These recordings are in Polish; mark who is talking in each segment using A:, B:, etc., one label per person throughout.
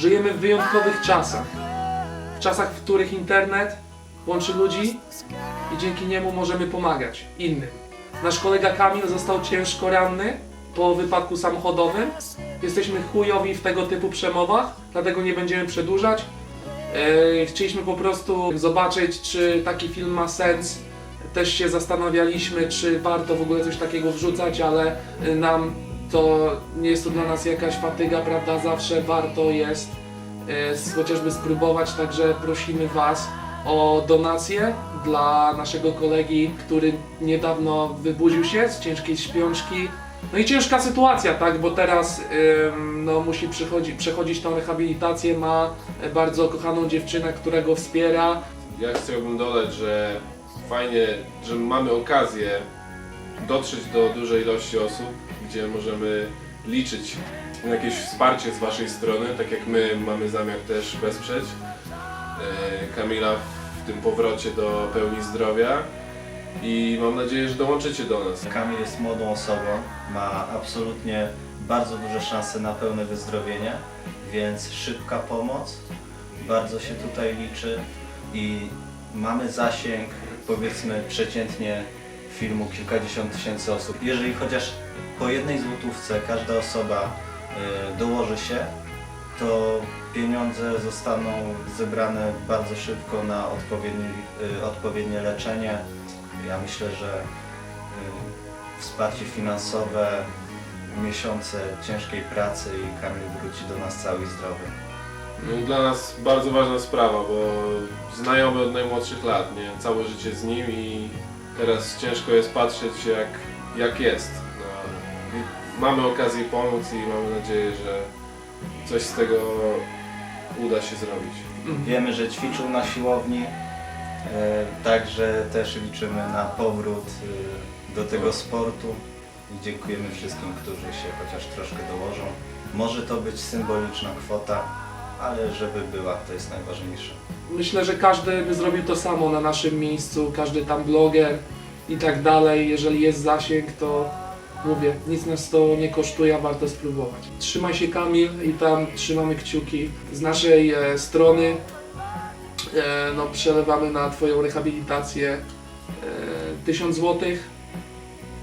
A: Żyjemy w wyjątkowych czasach. W czasach, w których internet łączy ludzi i dzięki niemu możemy pomagać innym. Nasz kolega Kamil został ciężko ranny po wypadku samochodowym. Jesteśmy chujowi w tego typu przemowach, dlatego nie będziemy przedłużać. E, Chcieliśmy po prostu zobaczyć, czy taki film ma sens. Też się zastanawialiśmy, czy warto w ogóle coś takiego wrzucać, ale e, nam to nie jest to dla nas jakaś fatyga, prawda? Zawsze warto jest e, chociażby spróbować, także prosimy Was o donację dla naszego kolegi, który niedawno wybudził się z ciężkiej śpiączki. No i ciężka sytuacja, tak, bo teraz ym, no, musi przychodzi, przechodzić tą rehabilitację, ma bardzo kochaną dziewczynę, która go wspiera.
B: Ja chciałbym dodać, że fajnie, że mamy okazję dotrzeć do dużej ilości osób, gdzie możemy liczyć na jakieś wsparcie z Waszej strony, tak jak my mamy zamiar też wesprzeć e, Kamila w tym powrocie do pełni zdrowia i mam nadzieję, że dołączycie do nas.
C: Kamil jest młodą osobą, ma absolutnie bardzo duże szanse na pełne wyzdrowienie, więc szybka pomoc bardzo się tutaj liczy i mamy zasięg powiedzmy przeciętnie filmu kilkadziesiąt tysięcy osób. Jeżeli chociaż po jednej złotówce każda osoba y, dołoży się, to pieniądze zostaną zebrane bardzo szybko na odpowiednie, y, odpowiednie leczenie. Ja myślę, że y, wsparcie finansowe, miesiące ciężkiej pracy i Kamil wróci do nas cały zdrowy.
B: No, Dla nas bardzo ważna sprawa, bo znajomy od najmłodszych lat, nie? Całe życie z nim i teraz ciężko jest patrzeć jak, jak jest. No, mamy okazję pomóc i mamy nadzieję, że coś z tego uda się zrobić.
C: Wiemy, że ćwiczył na siłowni, e, także też liczymy na powrót e, do tego sportu i dziękujemy wszystkim, którzy się chociaż troszkę dołożą. Może to być symboliczna kwota, ale żeby była, to jest najważniejsze.
A: Myślę, że każdy by zrobił to samo na naszym miejscu, każdy tam bloger i tak dalej. Jeżeli jest zasięg, to mówię, nic nas to nie kosztuje, a warto spróbować. Trzymaj się Kamil i tam trzymamy kciuki. Z naszej e, strony e, no, przelewamy na Twoją rehabilitację e, 1000 złotych.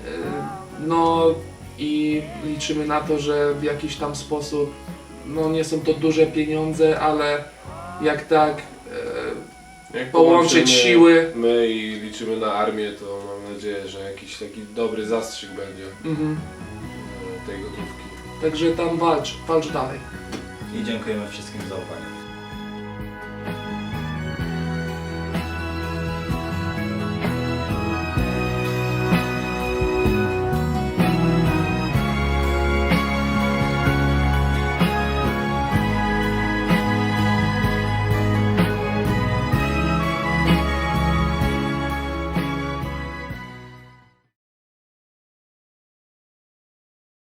A: E, no i liczymy na to, że w jakiś tam sposób, no nie są to duże pieniądze, ale jak tak e,
B: Jak
A: Połączyć
B: połączymy
A: siły.
B: My i liczymy na armię, to mam nadzieję, że jakiś taki dobry zastrzyk będzie
A: mhm.
B: e, tej gotówki.
A: Także tam walcz, walcz dalej.
C: I dziękujemy wszystkim za uwagę.